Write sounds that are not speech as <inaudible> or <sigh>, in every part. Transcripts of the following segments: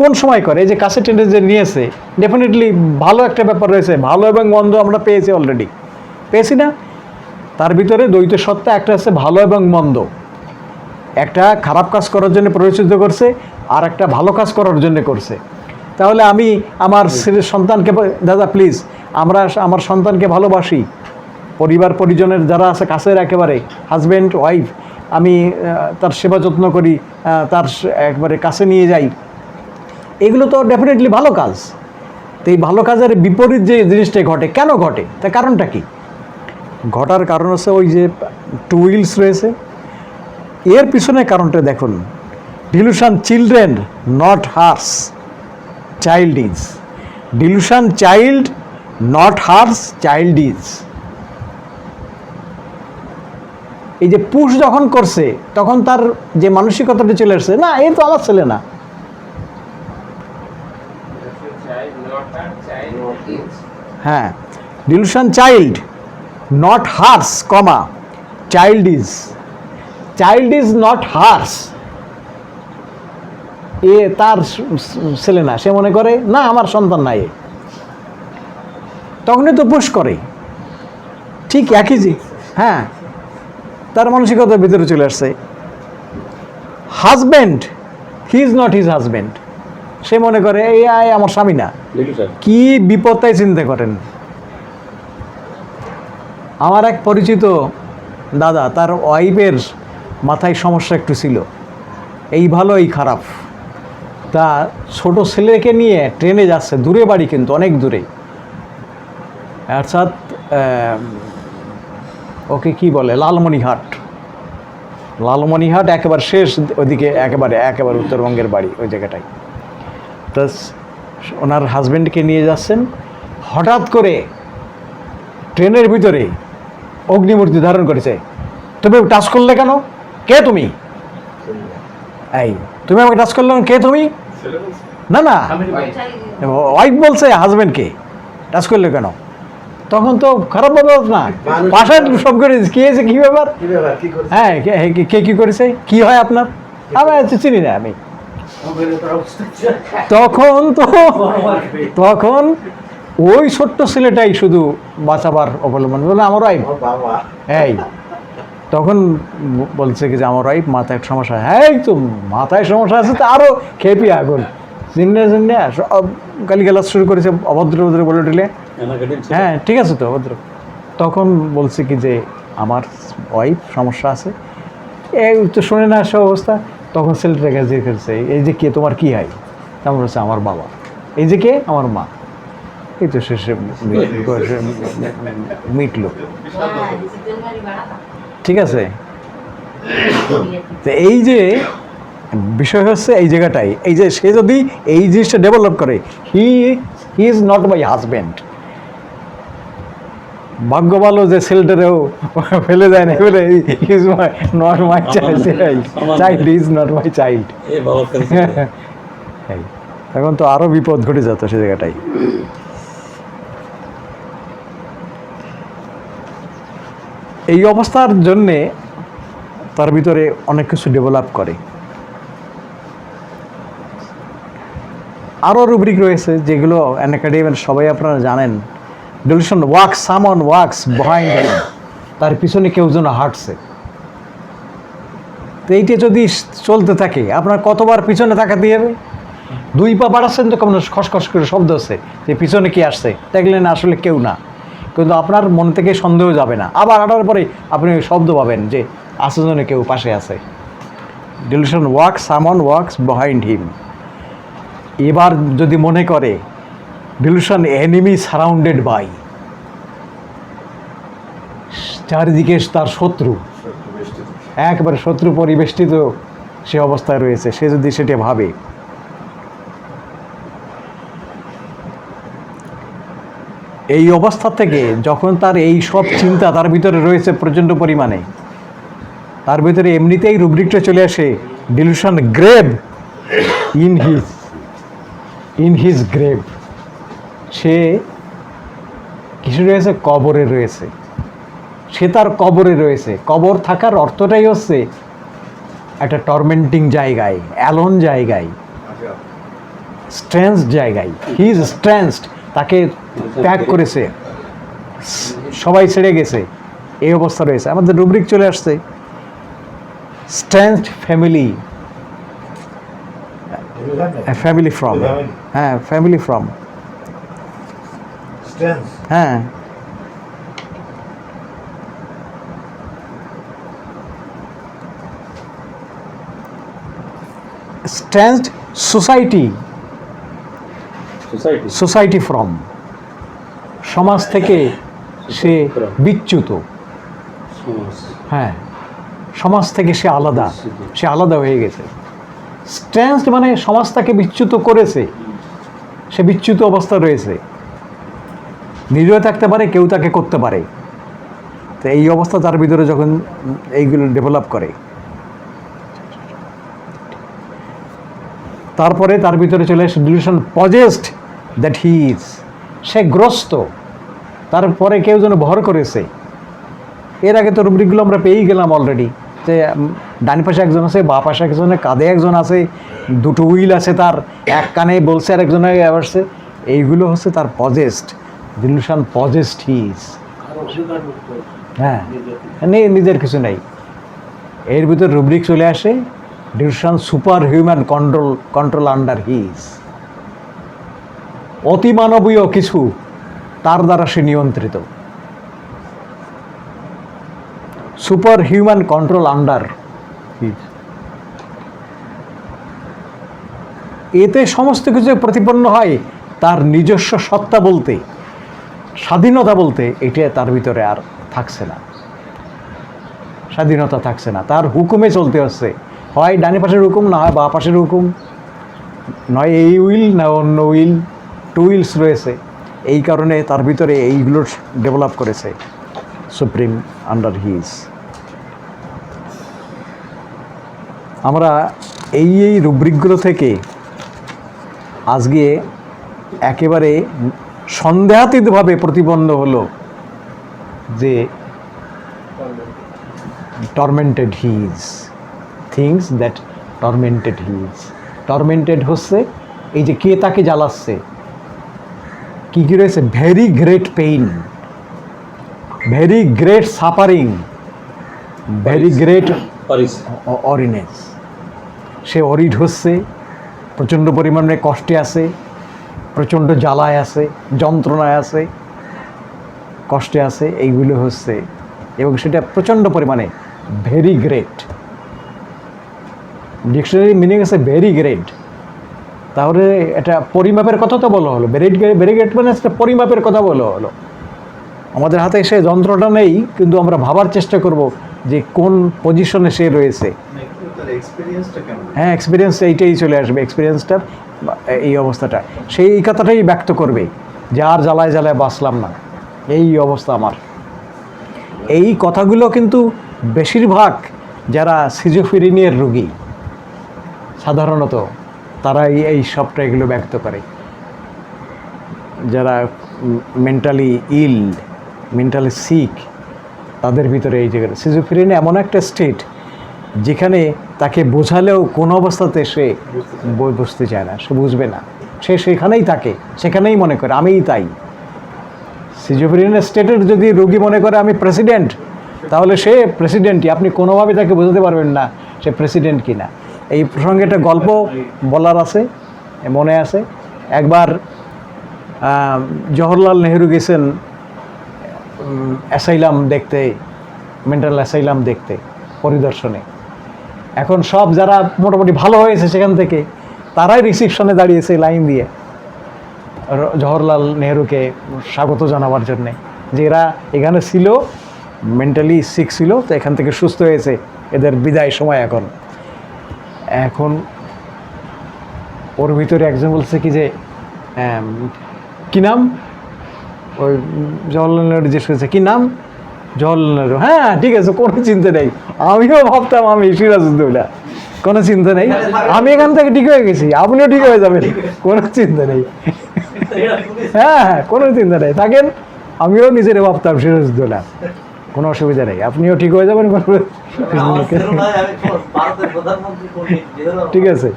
কোন সময় করে? এই যে কাছে টেনে যে নিয়েছে ডেফিনেটলি ভালো একটা ব্যাপার রয়েছে। ভালো এবং মন্দ আমরা পেয়েছি অলরেডি পেয়েছি না? তার ভিতরে দ্বৈত সত্তা একটা আছে ভালো এবং মন্দ। একটা খারাপ কাজ করার জন্য প্ররোচিত করছে আর একটা ভালো কাজ করার জন্য করছে। তাহলে আমি আমার সন্তানকে দাদা প্লিজ আমরা আমার সন্তানকে ভালোবাসি। পরিবার পরিজনের যারা আছে কাছের একেবারে হাজব্যান্ড ওয়াইফ আমি তার সেবা যত্ন করি তার একবারে কাছে নিয়ে যাই। এগুলো তো ডেফিনেটলি ভালো কাজ। তো এই ভালো কাজের বিপরীত যে জিনিসটা ঘটে, কেন ঘটে? তার কারণটা কি? ঘটার কারণ হচ্ছে ওই যে টু হুইলস রয়েছে। এর পিছনে কারণটা দেখুন delusion children not hers child is delusion child not hers child is এই যে পুশ যখন করছে, তখন তার যে মানসিকতাটা চলে আসছে, না এই তো আমার ছেলে না। হ্যাঁ delusion child not hers comma child is child is not hers এ তার ছেলে না, সে মনে করে, না, আমার সন্তান নাই এ। তখনই তো পুশ করে। ঠিক একই জি হ্যাঁ তার মানসিকতার ভিতরে চলে আসছে। Husband he is not his husband সে মনে করে এই আয় আমার স্বামী না। কি বিপত্তায় চিন্তা করেন আমার এক পরিচিত দাদা তার ওয়াইফের মাথায় সমস্যা একটু ছিল। এই ভালো এই খারাপ। তা ছোট ছেলেকে নিয়ে ট্রেনে যাচ্ছে দূরে বাড়ি কিন্তু অনেক দূরে। অর্থাৎ ওকে কি বলে লালমনিহাট। লালমণিহাট একেবারে শেষ ওদিকে একেবারে একেবারে উত্তরবঙ্গের বাড়ি ওই জায়গাটায়। তো ওনার হাজব্যান্ডকে নিয়ে যাচ্ছেন। হঠাৎ করে ট্রেনের ভিতরে অগ্নিমূর্তি ধারণ করেছে। তুমি টাচ করলে কেন? কে তুমি? এই তুমি আমাকে টাচ করলে কেন? কে তুমি? না না। ওয়াইফ বলছে হাজব্যান্ডকে টাচ করলে কেন? তখন তো খারাপ ব্যাপার না। পাশায় সব করে কি হয়েছে কি ব্যাপার? হ্যাঁ কে কি করেছে? কি হয় আপনার? আমি চিনি না আমি তখন তো <laughs> তখন ওই ছোট্ট ছেলেটাই শুধু বাঁচাবার অবলম্বন বলে আমার ওয়াইফ এই তখন বলছে কি যে আমার ওয়াইফ মাথায় সমস্যা। হ্যাঁ এই তো মাথায় সমস্যা আছে তো আরও খেপি আগুন। চিন্নে চিন্নে সব গালিগালাজ শুরু করেছে অভদ্র অভদ্র বলে উঠলে। হ্যাঁ ঠিক আছে তো অভদ্র। তখন বলছে কি যে আমার ওয়াইফ সমস্যা আছে। এই তো শুনে না সব অবস্থা। তখন ছেলেটাকে জিজ্ঞেস করছে এই যে কে, তোমার কি হয় তেমন হচ্ছে আমার বাবা। এই যে কে? আমার মা। এই তো শেষে মিটলো। ঠিক আছে? তো এই যে বিষয় হচ্ছে এই জায়গাটাই। এই যে সে যদি এই জিনিসটা ডেভেলপ করে he he is not my husband ভাগ্য ভালো যে ছেলেটারেও ফেলে দেয় না বলে is my not my child child is not my child এখন তো আরও বিপদ ঘটে যেত সে জায়গাটাই এই অবস্থার জন্যে তার ভিতরে অনেক কিছু ডেভেলপ করে। আরও রুব্রিক রয়েছে যেগুলো অ্যান সবাই আপনারা জানেন। Delusion works someone works behind তার পিছনে কেউ যেন হাঁটছে। তো এইটা যদি চলতে থাকে, আপনার কতবার পিছনে তাকাতে হবে? দুই পা বাড়াচ্ছেন তো কেমন খসখস করে শব্দ হচ্ছে যে পিছনে কি আসছে? দেখলেন আসলে কেউ না। কিন্তু আপনার মন থেকে সন্দেহ যাবে না। আবার আটার পরে আপনি ওই শব্দ পাবেন যে আসজনে কেউ পাশে আছে। Delusion works someone works behind him এবার যদি মনে করে ডিলিউশন এনিমি সারাউন্ডেড বাই চারিদিকে তার শত্রু। একবারে শত্রু পরিবেষ্টিত সে অবস্থায় রয়েছে, সে যদি সেটা ভাবে। এই অবস্থা থেকে যখন তার এই সব চিন্তা তার ভিতরে রয়েছে প্রচণ্ড পরিমাণে, তার ভিতরে এমনিতেই রুব্রিকটা চলে আসে delusion grave in his in his grave. সে কিছু রয়েছে, কবরে রয়েছে। সে তার কবরে রয়েছে। কবর থাকার অর্থটাই হচ্ছে একটা টর্মেন্টিং জায়গায় অ্যালোন জায়গায় স্ট্রেন্স জায়গায়। হি ইজ স্ট্রেন্সড তাকে ত্যাগ করেছে। সবাই ছেড়ে গেছে। এই অবস্থা রয়েছে। আমাদের রুব্রিক চলে আসছে স্ট্রেন্সড ফ্যামিলি ফ্যামিলি ফ্রম হ্যাঁ ফ্যামিলি ফ্রম হ্যাঁ। স্ট্রেন্সড সোসাইটি সোসাইটি ফ্রম সমাজ থেকে সে বিচ্যুত। হ্যাঁ। সমাজ থেকে সে আলাদা। সে আলাদা হয়ে গেছে। স্ট্রেন্সড মানে সমাজ তাকে বিচ্যুত করেছে। সে বিচ্যুত অবস্থা রয়েছে। নিজেও থাকতে পারে কেউ তাকে করতে পারে। তো এই অবস্থা তার ভিতরে যখন এইগুলো ডেভেলপ করে। তারপরে তার ভিতরে চলে আসে delusion possessed that he is সে গ্রস্ত। তারপরে কেউ যেন ভর করেছে। এর আগে তো রুবরিকগুলো আমরা পেয়েই গেলাম অলরেডি যে ডান পাশে একজন আছে, বা পাশে একজন, কাঁধে একজন আছে, দুটো উইল আছে তার, এক কানে বলছে আর একজনে আসছে। এইগুলো হচ্ছে তার পজেস্ট ডিলিউশন পজেস্ট হিজ হ্যাঁ নিজের কিছু নেই। এর ভিতর রুব্রিক চলে আসে division super human control control under his অতিমানবীয় কিছু তার দ্বারা সে নিয়ন্ত্রিত super human control under his এতে সমস্ত কিছু প্রতিপন্ন হয় তার নিজস্ব সত্তা বলতে, স্বাধীনতা বলতে, এটা তার ভিতরে আর থাকছে না। স্বাধীনতা থাকছে না। তার হুকুমে চলতে হচ্ছে। হয় ডানি পাশের হুকুম না হয় বা পাশের হুকুম। নয় এই উইল না অন্য উইল। টু উইলস রয়েছে। এই কারণে তার ভিতরে এইগুলো ডেভেলপ করেছে সুপ্রিম আন্ডার হিজ। আমরা এই এই রুব্রিকগুলো থেকে আজকে একেবারে সন্দেহাতীতভাবে প্রতিবন্ধ হলো যে tormented his things that tormented his tormented হচ্ছে এই যে কে তাকে জ্বালাচ্ছে? কী কী রয়েছে? Very great pain very great suffering very great worriness সে অরিড হচ্ছে প্রচণ্ড পরিমাণে কষ্টে আছে প্রচণ্ড জ্বালায় আছে যন্ত্রণায় আছে কষ্টে আছে এইগুলো হচ্ছে। এবং সেটা প্রচণ্ড পরিমাণে ভেরি গ্রেট ডিকশনারি মিনিং আছে ভেরি গ্রেট তাহলে এটা পরিমাপের কথা তো বলা হলো। ভেরি গ্রেট মানে একটা পরিমাপের কথা বলা হলো। আমাদের হাতে সে যন্ত্রটা নেই কিন্তু আমরা ভাবার চেষ্টা করব যে কোন পজিশনে সে রয়েছে। হ্যাঁ এক্সপিরিয়েন্স এইটাই চলে আসবে এক্সপিরিয়েন্সটা এই অবস্থাটা। সেই কথাটাই ব্যক্ত করবে যে আর জ্বালায় জ্বালায় বাঁচলাম না। এই অবস্থা আমার। এই কথাগুলো কিন্তু বেশিরভাগ যারা সিজোফিরিনিয়ার রোগী সাধারণত তারাই এই সবটা এগুলো ব্যক্ত করে। যারা মেন্টালি ইল মেন্টালি সিক তাদের ভিতরে এই জায়গাটা সিজোফ্রেনিয়া এমন একটা স্টেট যেখানে তাকে বোঝালেও কোনো অবস্থাতে সে বুঝতে চায় না, সে বুঝবে না। সে সেখানেই থাকে, সেখানেই মনে করে, আমিই তাই। সিজোফ্রেনিয়া স্টেটের যদি রোগী মনে করে আমি প্রেসিডেন্ট তাহলে সে প্রেসিডেন্টই আপনি কোনোভাবে তাকে বোঝাতে পারবেন না সে প্রেসিডেন্ট কি না এই প্রসঙ্গে একটা গল্প বলার আছে, মনে আছে। একবার জওহরলাল নেহেরু গেছেন অ্যাসাইলাম দেখতে, মেন্টাল অ্যাসাইলাম দেখতে, পরিদর্শনে। এখন সব যারা মোটামুটি ভালো হয়েছে সেখান থেকে, তারাই রিসিপশনে দাঁড়িয়েছে লাইন দিয়ে। জওহরলাল নেহেরুকে স্বাগত জানাবার জন্যে। যে এরা এখানে ছিল মেন্টালি সিক ছিল, তো এখান থেকে সুস্থ হয়েছে, এদের বিদায় সময় এখন। এখন ওর ভিতরে একজন বলছে কি যে কি নাম? ওই জওয়াহরলাল নেহরু জিজ্ঞেস করেছে, কি নাম? জওয়াহরলাল নেহরু। হ্যাঁ ঠিক আছে, কোনো চিন্তা নেই। আমিও ভাবতাম আমি সিরাজউদ্দৌলা। কোনো চিন্তা নেই। আমি এখান থেকে ঠিক হয়ে গেছি, আপনিও ঠিক হয়ে যাবেন। কোনো চিন্তা নেই। হ্যাঁ হ্যাঁ কোনো চিন্তা নেই। থাকেন, আমিও নিজের ভাবতাম সিরাজউদ্দৌলা। কোনো অসুবিধা নেই। আপনিও ঠিক হয়ে যাবেন ঠিক আছে।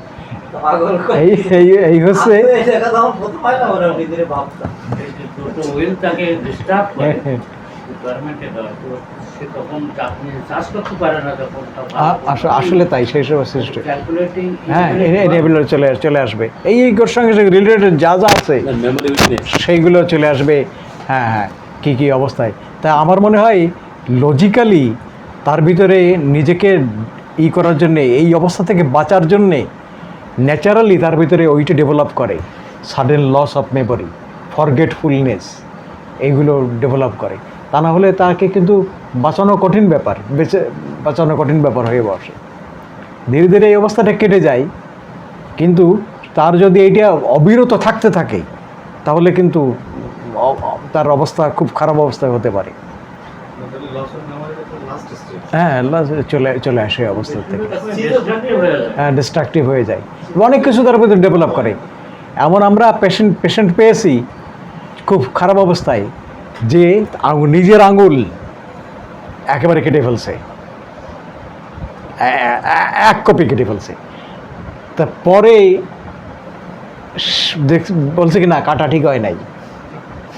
এই এই এই হচ্ছে আসলে তাই সেই সব সৃষ্টি। হ্যাঁ intelligence চলে চলে আসবে। এই এই সঙ্গে সঙ্গে রিলেটেড যা যা আছে সেইগুলো চলে আসবে। হ্যাঁ হ্যাঁ কী কী অবস্থায়। তা আমার মনে হয় লজিক্যালি তার ভিতরে নিজেকে ই করার জন্যে, এই অবস্থা থেকে বাঁচার জন্যে ন্যাচারালি তার ভিতরে ওইটা ডেভেলপ করে। Sudden loss of memory forgetfulness এইগুলো ডেভেলপ করে। তা না হলে তাকে কিন্তু বাঁচানো কঠিন ব্যাপার, বেঁচে, বাঁচানো কঠিন ব্যাপার হয়ে বসে। ধীরে ধীরে এই অবস্থাটা কেটে যায়, কিন্তু তার যদি এইটা অবিরত থাকতে থাকে, তাহলে কিন্তু তার অবস্থা খুব খারাপ অবস্থায় হতে পারে তাহলে লস অফ মেমোরিটা তো লাস্ট স্টেজ হ্যাঁ চলে চলে আসে অবস্থা থেকে। হয়ে ডিস্ট্রাকটিভ হয়ে যায়। অনেক কিছু তার ভিতরে ডেভেলপ করে। এমন আমরা পেশেন্ট পেশেন্ট পেয়েছি খুব খারাপ অবস্থায় যে নিজের আঙুল একেবারে কেটে ফেলছে। এক কপি কেটে ফেলছে। তা পরে দেখ- বলছে কি না কাটা ঠিক হয় নাই।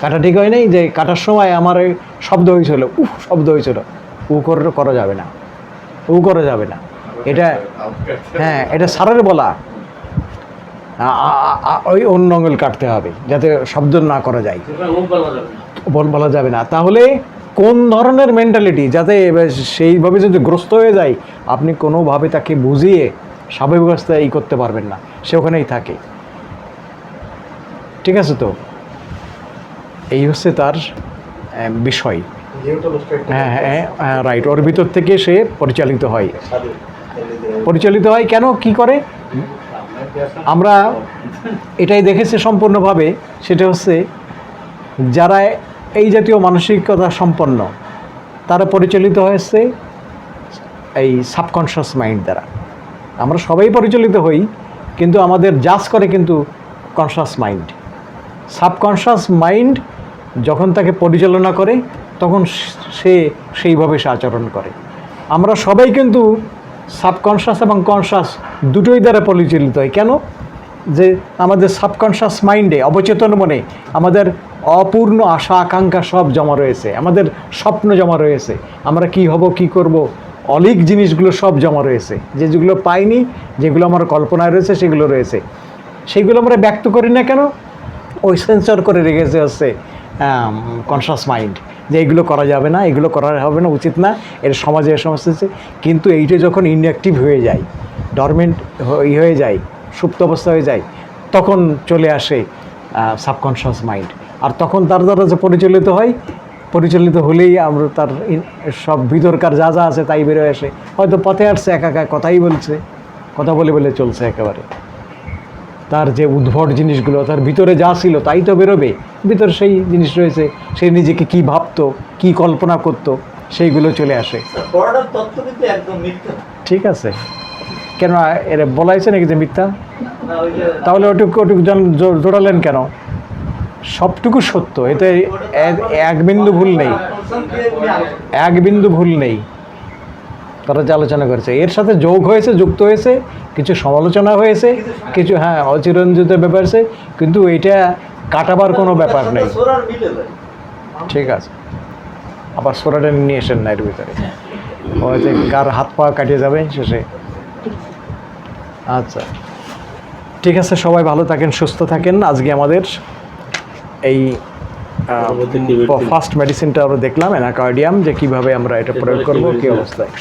কাটা ঠিক হয় নাই যে কাটার সময় আমার ওই শব্দ হয়েছিল উফ শব্দ হয়েছিল। উ করে করা যাবে না। উ করা যাবে না। এটা হ্যাঁ এটা সারের বলা। ওই অন্য আঙুল কাটতে হবে যাতে শব্দ না করা যায়। সেটা বলা যাবে না। বল বলা যাবে না। তাহলে কোন ধরনের মেন্টালিটি যাতে সেইভাবে যদি গ্রস্ত হয়ে যায় আপনি কোনোভাবে তাকে বুঝিয়ে স্বাভাবিক অবস্থায় এই করতে পারবেন না। সে ওখানেই থাকে। ঠিক আছে তো? এই হচ্ছে তার বিষয়। হ্যাঁ হ্যাঁ রাইট ওর ভিতর থেকে সে পরিচালিত হয়। পরিচালিত হয় কেন? কি করে? আমরা এটাই দেখেছি সম্পূর্ণভাবে। সেটা হচ্ছে, যারা এই জাতীয় মানসিকতা সম্পন্ন, তারা পরিচালিত হয়েছে এই সাবকনশিয়াস মাইন্ড দ্বারা। আমরা সবাই পরিচালিত হই, কিন্তু আমাদের জাজ করে কিন্তু কনশাস মাইন্ড সাবকনশাস মাইন্ড যখন তাকে পরিচালনা করে, তখন সে সেইভাবে সে আচরণ করে। আমরা সবাই কিন্তু সাবকনশাস এবং কনশাস দুটোই দ্বারা পরিচালিত হয়। কেন? যে আমাদের সাবকনশাস মাইন্ডে অবচেতন মনে আমাদের অপূর্ণ আশা, আকাঙ্ক্ষা সব জমা রয়েছে। আমাদের স্বপ্ন জমা রয়েছে। আমরা কি হব, কি করব, অলিক জিনিসগুলো সব জমা রয়েছে। যে যেগুলো পাইনি, যেগুলো আমার কল্পনায় রয়েছে, সেগুলো রয়েছে। সেইগুলো আমরা ব্যক্ত করি না কেন? ওই সেন্সর করে রেখেছে হচ্ছে কনসাস মাইন্ড যে এগুলো করা যাবে না, এগুলো করা হবে না, উচিত না, এর সমাজে এ সমস্ত কিন্তু এইটা যখন ইনঅ্যাক্টিভ হয়ে যায় ডরমেন্ট ই হয়ে যায়, সুপ্ত অবস্থা হয়ে যায়, তখন চলে আসে সাবকনশাস মাইন্ড আর তখন তার দ্বারা যে পরিচালিত হয়, পরিচালিত হলেই আমরা তার সব ভিতরকার যা যা আছে তাই বেরোয় আসে। হয়তো পথে আসছে, একা একা কথাই বলছে, কথা বলে বলে চলছে একেবারে। তার যে উদ্ভট জিনিসগুলো তার ভিতরে যা ছিল তাই তো বেরোবে। ভিতরে সেই জিনিস রয়েছে সে নিজেকে কি ভাবতো কি কল্পনা করতো সেইগুলো চলে আসে। ঠিক আছে। কেন এর বলা হয়েছে নাকি যে মিথ্যা? তাহলে ওটুকু ওটুকু জোড়ালেন কেন? সবটুকু সত্য এতে এক- বিন্দু ভুল নেই। এক বিন্দু ভুল নেই। তারা যে আলোচনা করেছে। এর সাথে যোগ হয়েছে যুক্ত হয়েছে কিছু সমালোচনা হয়েছে কিছু হ্যাঁ অচিরঞ্জিত ব্যাপার আছে কিন্তু এটা কাটাবার কোনো ব্যাপার নেই। ঠিক আছে। আবার সোরাটা নিয়ে এসেন না এর ভিতরে। হয়তো কার হাত পা কাটিয়ে যাবে শেষে। আচ্ছা। ঠিক আছে সবাই ভালো থাকেন সুস্থ থাকেন। আজকে আমাদের এই ফার্স্ট মেডিসিনটা আমরা দেখলাম অ্যানাকার্ডিয়াম যে কীভাবে আমরা এটা প্রয়োগ করব কী অবস্থায়